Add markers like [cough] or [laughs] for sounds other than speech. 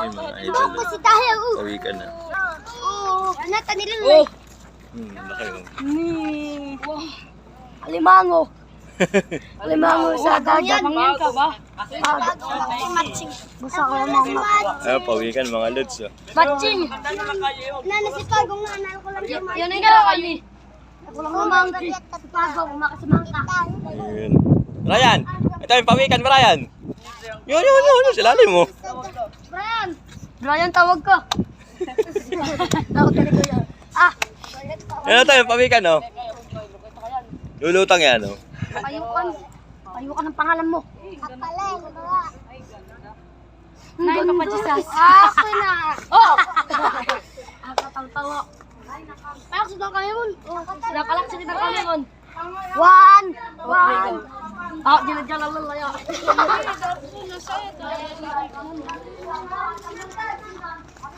Yung mga idol. Ako si Tayo. Sawi ka na. Oo. Nata nila Oh, Hmm, laki mo. ni... Alimango. [laughs] Alimango sa dagat. Mangyan ka ba? Basta ko lang mga Ah, pawikan mga lods. Oh. Matching. Nana si Pagong nanay ko lang yung Yan ang galaw kami. Ako lang mamangki. Pagaw, makasamangka. Ayun. Ryan! Ito yung pawikan mo, Ryan! Yun, yun, yun, yun, sila mo. Brian! Brian, tawag ka. tawag ka ni Kuya. Ah, Ano tayo, pawikan, no? Lulutang yan, no? payukan. Payukan ang pangalan mo. Apala, nagawa. Ang ganda. Ah, ako na. Oh! Ang kataw-tawa. Ay, ako sa kami mo. Nakalak sa kita kami mo. One. One. Ah, dinadyan lang lalaya. Thank you.